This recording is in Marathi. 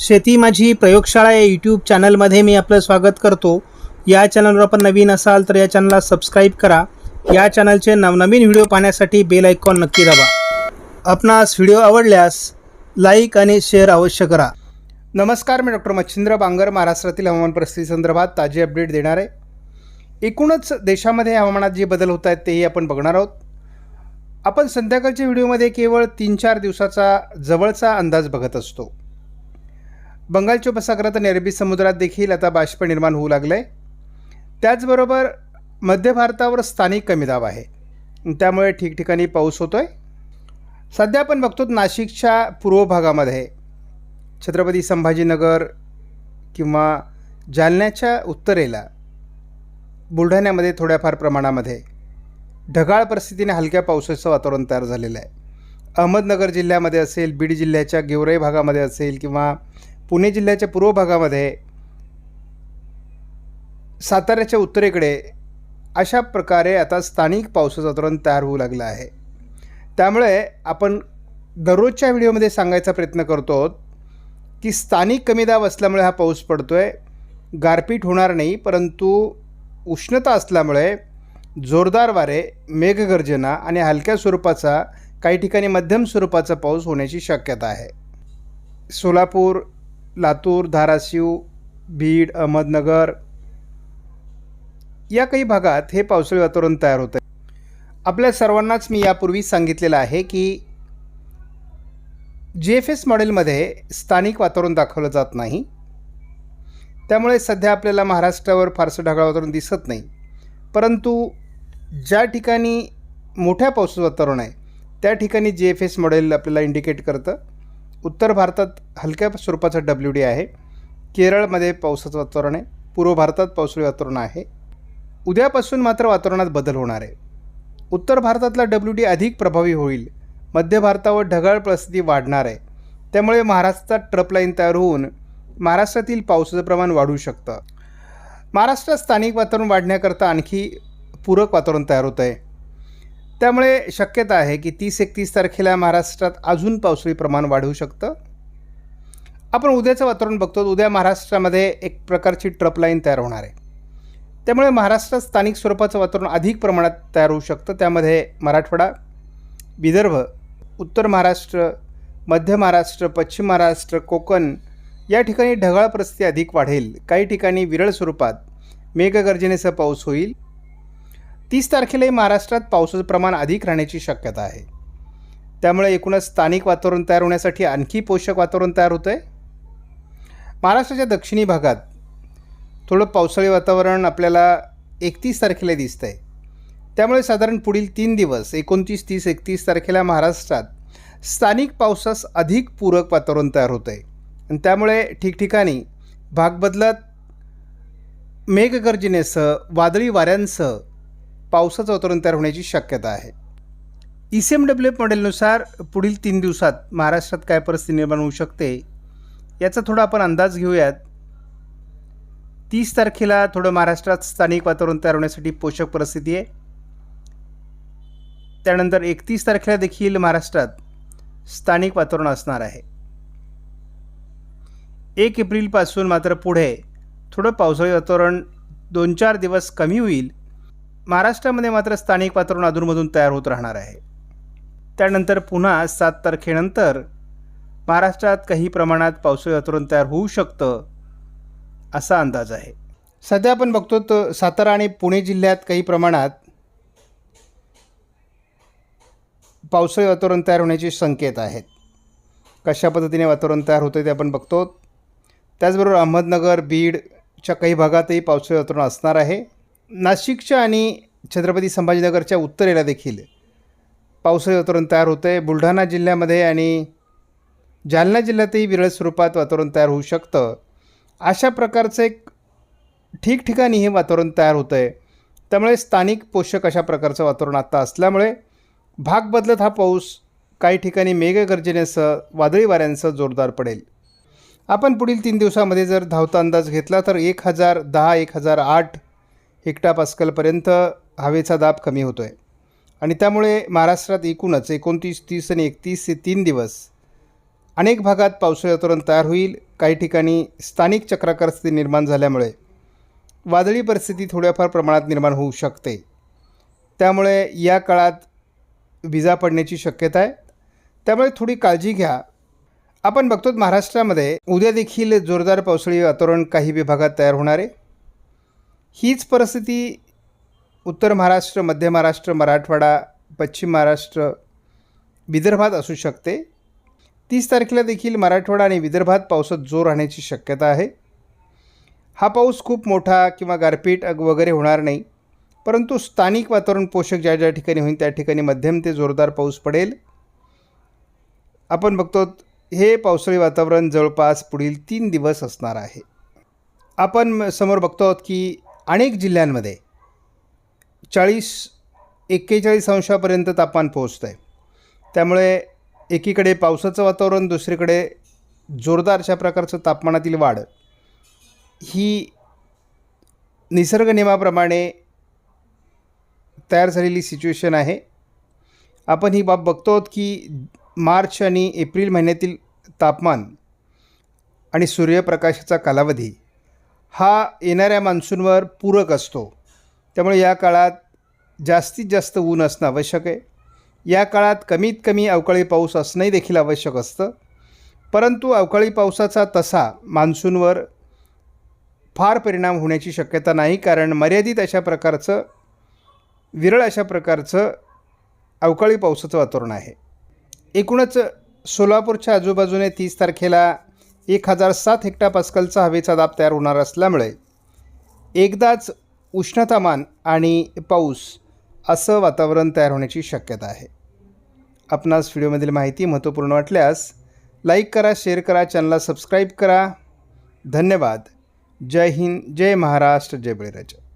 शेती माझी प्रयोगशाळा या यूट्यूब चॅनलमध्ये मी आपलं स्वागत करतो. या चॅनलवर आपण नवीन असाल तर या चॅनलला सबस्क्राईब करा. या चॅनलचे नवनवीन व्हिडिओ पाहण्यासाठी बेल आयकॉन नक्की दाबा. आपणास व्हिडिओ आवडल्यास लाईक आणि शेअर अवश्य करा. नमस्कार मी डॉक्टर मच्छिंद्र बांगर महाराष्ट्रातील हवामान परिस्थिती संदर्भात ताजी अपडेट देणार आहे. एकूणच देशामध्ये हवामानात जे बदल होत आहेत तेही आपण बघणार आहोत. आपण संध्याकाळच्या व्हिडिओमध्ये केवळ तीन चार दिवसाचा जवळचा अंदाज बघत असतो. बंगालच्या उपसागरात आणि अरबी समुद्रात देखील आता बाष्प निर्माण होऊ लागलं आहे त्याचबरोबर मध्य भारतावर स्थानिक कमी दाब आहे. त्यामुळे ठिकठिकाणी पाऊस होतो आहे सध्या आपण बघतो नाशिकच्या पूर्व भागामध्ये छत्रपती संभाजीनगर किंवा जालन्याच्या उत्तरेला बुलढाण्यामध्ये थोड्याफार प्रमाणामध्ये ढगाळ परिस्थितीने हलक्या पावसाचं वातावरण तयार झालेलं आहे. अहमदनगर जिल्ह्यामध्ये असेल बीड जिल्ह्याच्या गेवराई भागामध्ये असेल किंवा पुणे जिल्ह्याच्या पूर्व भागामध्ये साताऱ्याच्या उत्तरेकडे अशा प्रकारे आता स्थानिक पावसाचं धोरण तयार होऊ लागलं आहे. त्यामुळे आपण दररोजच्या व्हिडिओमध्ये सांगायचा प्रयत्न करतो आहोत की स्थानिक कमी दाब असल्यामुळे हा पाऊस पडतो आहे गारपीट होणार नाही परंतु उष्णता असल्यामुळे जोरदार वारे मेघगर्जना आणि हलक्या स्वरूपाचा काही ठिकाणी मध्यम स्वरूपाचा पाऊस होण्याची शक्यता आहे. सोलापूर लातूर धाराशिव बीड अहमदनगर या काही भागात हे पावसाळी वातावरण तयार होतं आहे आपल्या सर्वांनाच मी यापूर्वी सांगितलेलं आहे की जी एफ एस मॉडेलमध्ये स्थानिक वातावरण दाखवलं जात नाही. त्यामुळे सध्या आपल्याला महाराष्ट्रावर फारसं ढगाळ वातावरण दिसत नाही. परंतु ज्या ठिकाणी मोठ्या पावसाचं वातावरण आहे त्या ठिकाणी जी एफ एस मॉडेल आपल्याला इंडिकेट करतं. उत्तर भारतात हलक्या स्वरूपाचा डब्ल्यू डी आहे. केरळमध्ये पावसाचं वातावरण आहे. पूर्व भारतात पावसाळी वातावरण आहे. उद्यापासून मात्र वातावरणात बदल होणार आहे. उत्तर भारतातला डब्ल्यू डी अधिक प्रभावी होईल. मध्य भारतावर ढगाळ परिस्थिती वाढणार आहे. त्यामुळे महाराष्ट्रात ट्रप लाईन तयार होऊन महाराष्ट्रातील पावसाचं प्रमाण वाढू शकतं. महाराष्ट्रात स्थानिक वातावरण वाढण्याकरता आणखी पूरक वातावरण तयार होतं आहे त्यामुळे शक्यता आहे की तीस एकतीस तारखेला महाराष्ट्रात अजून पावसाळी प्रमाण वाढू शकतं. आपण उद्याचं वातावरण बघतो उद्या महाराष्ट्रामध्ये एक प्रकारची ट्रप लाईन तयार होणार आहे. त्यामुळे महाराष्ट्रात स्थानिक स्वरूपाचं वातावरण अधिक प्रमाणात तयार होऊ शकतं. त्यामध्ये मराठवाडा विदर्भ उत्तर महाराष्ट्र मध्य महाराष्ट्र पश्चिम महाराष्ट्र कोकण या ठिकाणी ढगाळ परिस्थिती अधिक वाढेल. काही ठिकाणी विरळ स्वरूपात मेघगर्जनेसह पाऊस होईल. तीस तारखेलाही महाराष्ट्रात पावसाचं प्रमाण अधिक राहण्याची शक्यता आहे. त्यामुळे एकूणच स्थानिक वातावरण तयार होण्यासाठी आणखी पोषक वातावरण तयार होतं आहे महाराष्ट्राच्या दक्षिणी भागात थोडं पावसाळी वातावरण आपल्याला एकतीस तारखेला दिसतं आहे त्यामुळे साधारण पुढील तीन दिवस एकोणतीस तीस एकतीस तारखेला महाराष्ट्रात स्थानिक पावसास अधिक पूरक वातावरण तयार होतं आहे आणि त्यामुळे ठिकठिकाणी भाग बदलत मेघगर्जनेसह वादळी वाऱ्यांसह पावसाचं वातावरण तयार होण्याची शक्यता आहे. E C M W F मॉडेलनुसार पुढील तीन दिवसात महाराष्ट्रात काय परिस्थिती निर्माण होऊ शकते याचा थोडा आपण अंदाज घेऊयात. तीस तारखेला थोडं महाराष्ट्रात स्थानिक वातावरण तयार होण्यासाठी पोषक परिस्थिती आहे. त्यानंतर एकतीस तारखेला देखील महाराष्ट्रात स्थानिक वातावरण असणार आहे. एक एप्रिलपासून मात्र पुढे थोडं पावसाळी वातावरण दोन चार दिवस कमी होईल महाराष्ट्रामध्ये मात्र स्थानिक वातावरण अधूनमधून तयार होत राहणार आहे. त्यानंतर पुन्हा सात तारखेनंतर महाराष्ट्रात काही प्रमाणात पावसाळी वातावरण तयार होऊ शकतं असा अंदाज आहे. सध्या आपण बघतो तर सातारा आणि पुणे जिल्ह्यात काही प्रमाणात पावसाळी वातावरण तयार होण्याचे संकेत आहेत. कशा पद्धतीने वातावरण तयार होतं ते आपण बघतो. त्याचबरोबर अहमदनगर बीडच्या काही भागातही पावसाळी वातावरण असणार आहे. नाशिकच्या आणि छत्रपती संभाजीनगरच्या उत्तरेला देखील पावसाळी वातावरण तयार होतं आहे बुलढाणा जिल्ह्यामध्ये आणि जालना जिल्ह्यातही विरळ स्वरूपात वातावरण तयार होऊ शकतं. अशा प्रकारचं एक ठिकठिकाणी हे वातावरण तयार होतं आहे त्यामुळे स्थानिक पोषक अशा प्रकारचं वातावरण आत्ता असल्यामुळे भाग बदलत हा पाऊस काही ठिकाणी मेघगर्जनेसह वादळी वाऱ्यांसह जोरदार पडेल. आपण पुढील तीन दिवसामध्ये जर धावता अंदाज घेतला तर एक हजार दहा एक हजार आठ हेक्टा पास्कलपर्यंत हवेचा दाब कमी होतो आहे आणि त्यामुळे महाराष्ट्रात एकूणच एकोणतीस तीस आणि एकतीस ते तीन दिवस अनेक भागात पावसाळी वातावरण तयार होईल. काही ठिकाणी स्थानिक चक्राकार स्थिती निर्माण झाल्यामुळे वादळी परिस्थिती थोड्याफार प्रमाणात निर्माण होऊ शकते. त्यामुळे या काळात विजा पडण्याची शक्यता आहे. त्यामुळे थोडी काळजी घ्या. आपण बघतो महाराष्ट्रामध्ये उद्या देखील जोरदार पावसाळी वातावरण काही विभागात तयार होणार आहे. हीच परिस्थिती उत्तर महाराष्ट्र मध्य महाराष्ट्र मराठवाडा पश्चिम महाराष्ट्र विदर्भात असू शकते. तीस तारखेला देखील मराठवाडा आणि विदर्भात पावसात जोर राहण्याची शक्यता आहे. हा पाऊस खूप मोठा किंवा गारपीट अग- वगैरे होणार नाही. परंतु स्थानिक वातावरण पोषक ज्या ज्या ठिकाणी होईल त्या ठिकाणी मध्यम ते जोरदार पाऊस पडेल. आपण बघतो हे पावसाळी वातावरण जवळपास पुढील तीन दिवस असणार आहे. आपण म- समोर बघतो आहोत की अनेक जिल्ह्यांमध्ये चाळीस एक्केचाळीस अंशापर्यंत तापमान पोहोचतं आहे त्यामुळे एकीकडे पावसाचं वातावरण दुसरीकडे जोरदार अशा प्रकारचं तापमानातील वाढ. ही निसर्ग नियमाप्रमाणे तयार झालेली सिच्युएशन आहे. आपण ही बाब बघतो आहोत की मार्च आणि एप्रिल महिन्यातील तापमान आणि सूर्यप्रकाशाचा कालावधी हा येणाऱ्या मान्सूनवर पूरक असतो. त्यामुळे या काळात जास्तीत जास्त ऊन असणं आवश्यक आहे. या काळात कमीत कमी अवकाळी पाऊस असणंही देखील आवश्यक असतं. परंतु अवकाळी पावसाचा तसा मान्सूनवर फार परिणाम होण्याची शक्यता नाही कारण मर्यादित अशा प्रकारचं विरळ अशा प्रकारचं अवकाळी पावसाचं वातावरण आहे. एकूणच सोलापूरच्या आजूबाजूने तीस तारखेला एक हजार सात हेक्टा पास्कलचा हवेचा दाब तयार होणार असल्यामुळे एकदाच उष्णतामान आणि पाऊस असं वातावरण तयार होण्याची शक्यता आहे. आपणास व्हिडिओमधील माहिती महत्त्वपूर्ण वाटल्यास लाईक करा शेअर करा चॅनलला सबस्क्राईब करा. धन्यवाद. जय हिंद जय महाराष्ट्र जय बळीराजा.